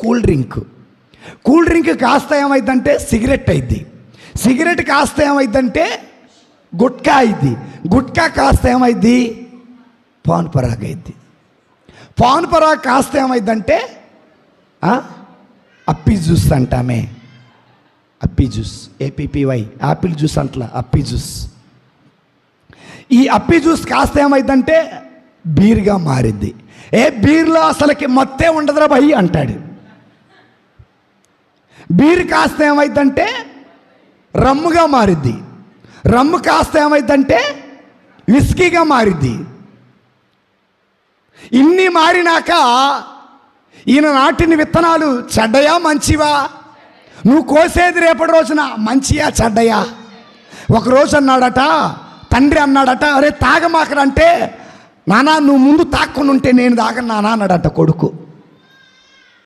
Cool drink. Cool drink కాస్త ఏమైందంటే cigarette అయింది సిగరెట్ కాస్త ఏమైందంటే గుట్కా అయింది గుట్కా కాస్త ఏమైంది పాన్ పరాగ్ అయింది పాన్ పరాగ్ కాస్త ఏమైందంటే Appy Appy juice అంటామే. Appy juice. A P P Y. Apple juice అంటలా. Appy juice. ఈ అప్పి జ్యూస్ కాస్త ఏమైందంటే బీర్గా మారింది. ఏ బీర్లో అసలుకి మత్తే ఉండదురా భయ్ అంటాడు. బీర్ కాస్త ఏమైందంటే రమ్ముగా మారిద్ది రమ్ము కాస్త ఏమైందంటే విస్కీగా మారిద్ది ఇన్ని మారినాక ఈయన నాటిన విత్తనాలు చెడ్డయా మంచివా? నువ్వు కోసేది రేపటి రోజున మంచియా చెడ్డయా? ఒకరోజు అన్నాడట తండ్రి అన్నాడట అరే తాగమాకరంటే నానా నువ్వు ముందు తాక్కుని ఉంటే నేను తాగను నానా అన్నాడట కొడుకు.